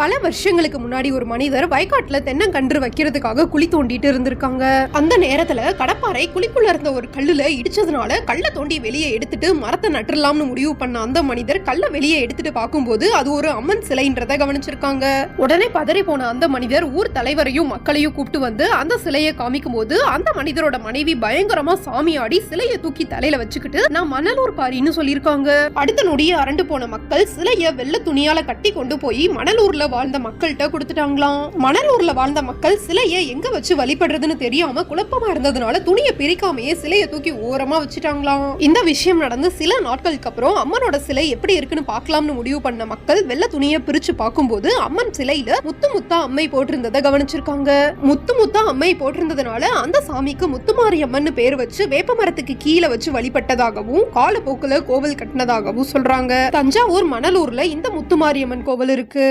பல வருஷங்களுக்கு முன்னாடி ஒரு மனிதர் வயக்காட்டுல தென்னங்கன்று வைக்கிறதுக்காக குழி தோண்டிட்டு இருந்திருக்காங்க. அந்த நேரத்துல கடப்பாறை குழிக்குள்ள இருந்த ஒரு கல்லுல இடிச்சதுனால கல்லை தோண்டி வெளியே எடுத்துட்டு மரத்தை நட்டுலாம்னு முடிவு பண்ண அந்த மனிதர் கல்லை வெளியே எடுத்துட்டு பார்க்கும்போது அது ஒரு அம்மன் சிலைன்றத கவனிச்சிருக்காங்க. உடனே பதறி போன அந்த மனிதர் ஊர் தலைவரையும் மக்களையும் கூப்பிட்டு வந்து அந்த சிலையை காமிக்கும் போது அந்த மனிதரோட மனைவி பயங்கரமா ஆடி சிலையை தூக்கி தலையில வச்சுக்கிட்டு நான் மணலூர் பாரின்னு சொல்லியிருக்காங்க. அடுத்த நொடியே அரண்டு போன மக்கள் சிலையை வெள்ளை துணியால கட்டி கொண்டு போய் மணலூர்ல வாழ்ந்த மக்கள்கிட்ட கொடுத்துட்டாங்களாம். மணலூர்ல வாழ்ந்த மக்கள் சிலையை எங்க வச்சு வழிபடுறதுன்னு தெரியாம குழப்பமா இருந்ததுனால துணியை பிரிக்காமையே சிலையை தூக்கி ஓரமா வச்சுட்டாங்களாம். இந்த விஷயம் நடந்து சில நாட்களுக்கு அப்புறம் அம்மனோட சிலை எப்படி இருக்குன்னு பார்க்கலாம்னு முடிவு பண்ண மக்கள் வெள்ளை துணியை பிரிச்சு பார்க்கும்போது அம்மன் சிலையில முத்து முத்தா அம்மை போட்டிருந்ததை கவனிச்சிருக்காங்க. முத்து முத்தா அம்மை போட்டிருந்ததுனால அந்த சாமிக்கு முத்துமாரி அம்மன் பேர் வச்சு வேப்ப மரத்துக்கு கீழே வச்சு வழிபட்டதாகவும் காலப்போக்குல கோவில் கட்டினதாகவும் சொல்றாங்க. தஞ்சாவூர் மணலூர்ல இந்த முத்துமாரியம்மன் கோவில் இருக்கு.